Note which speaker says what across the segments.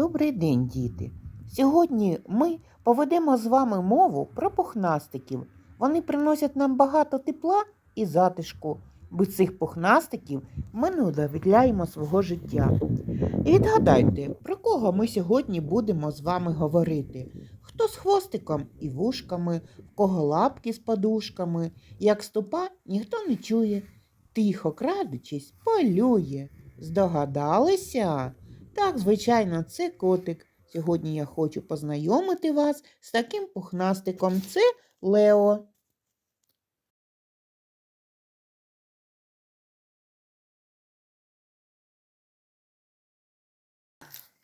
Speaker 1: Добрий день, діти! Сьогодні ми поведемо з вами мову про пухнастиків. Вони приносять нам багато тепла і затишку. Без цих пухнастиків ми не удовільняємо свого життя. І відгадайте, про кого ми сьогодні будемо з вами говорити? Хто з хвостиком і вушками, в кого лапки з подушками, як ступа ніхто не чує, тихо крадучись, полює. Здогадалися? Так, звичайно, це котик. Сьогодні я хочу познайомити вас з таким пухнастиком. Це Лео.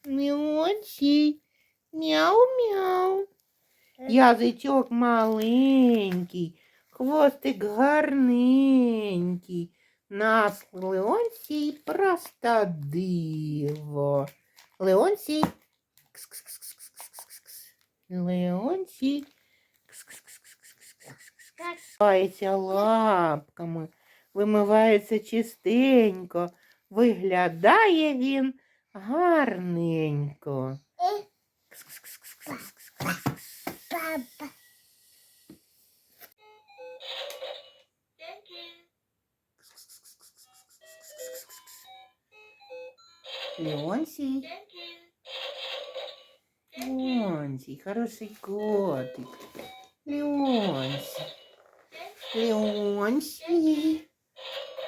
Speaker 1: Міончий, мяу-мяу. Язичок маленький, хвостик гарненький. Нас Леонсій просто диво. Леонсій. Леонсій. Вимивається лапками, вимивається чистенько. Виглядає він гарненько. Кс-кс-кс-кс-кс-кс-кс.
Speaker 2: Папа.
Speaker 1: Леонсий. Леонсий, хороший котик. Леонсий. Леонсий.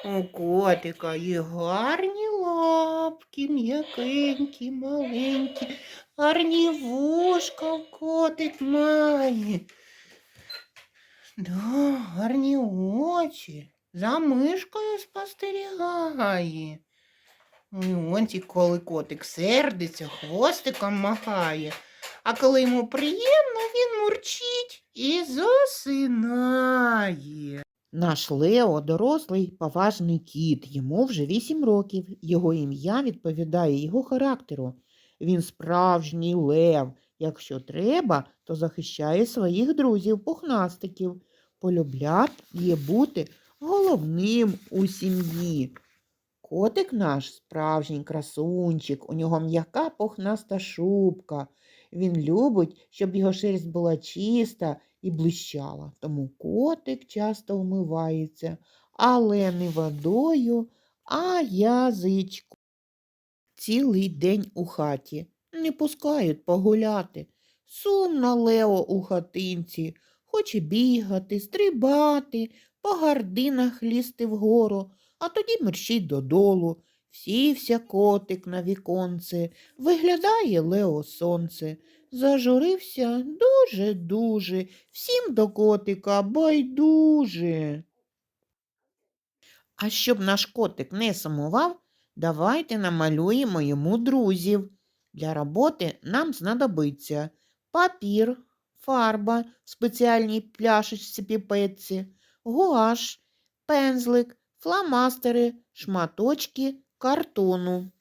Speaker 1: У котика є гарні лапки, м'якенькі, маленькі, гарні вушка в котик має. Да, гарні очі. За мишкою спостерігає. Леонтій, коли котик сердиться, хвостиком махає, а коли йому приємно, він мурчить і засинає. Наш Лео дорослий поважний кіт, йому вже вісім років. Його ім'я відповідає його характеру. Він справжній лев. Якщо треба, то захищає своїх друзів пухнастиків. Полюбляти є бути головним у сім'ї. Котик наш справжній красунчик, у нього м'яка пухнаста шубка. Він любить, щоб його шерсть була чиста і блищала. Тому котик часто вмивається, але не водою, а язичком. Цілий день у хаті не пускають погуляти. Сумно Лео у хатинці, хоче бігати, стрибати, по гардинах лізти вгору, а тоді мерщить додолу. Сівся котик на віконце, виглядає Лео сонце. Зажурився дуже-дуже, всім до котика байдуже. А щоб наш котик не сумував, давайте намалюємо йому друзів. Для роботи нам знадобиться папір, фарба в спеціальній пляшечці піпетці, гуаш, пензлик, фломастери, шматочки картону.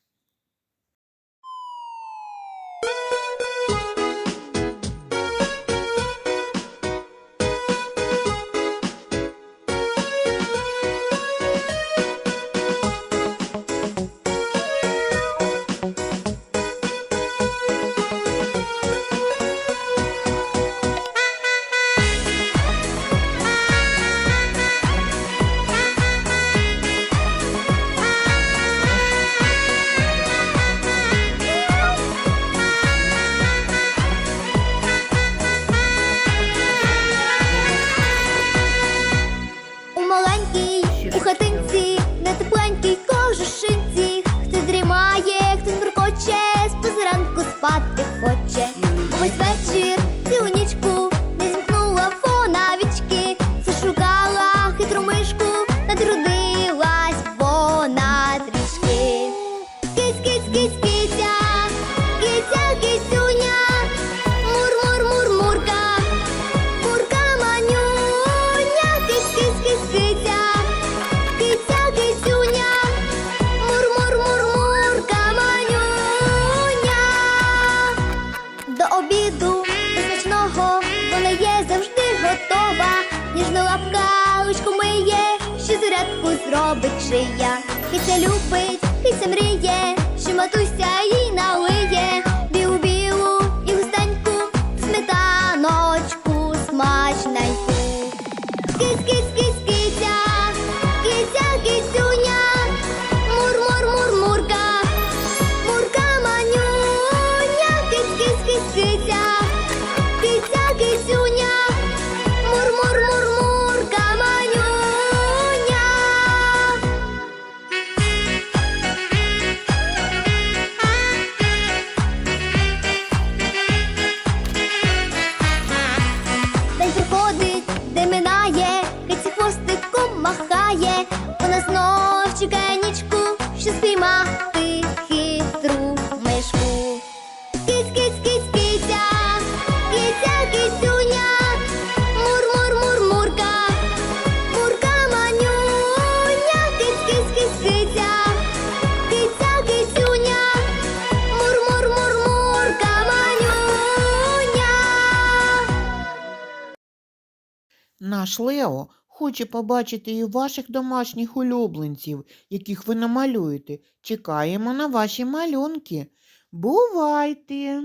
Speaker 2: Зробить і це любить,
Speaker 1: Наш Лео хоче побачити і ваших домашніх улюбленців, яких ви намалюєте. Чекаємо на ваші малюнки. Бувайте!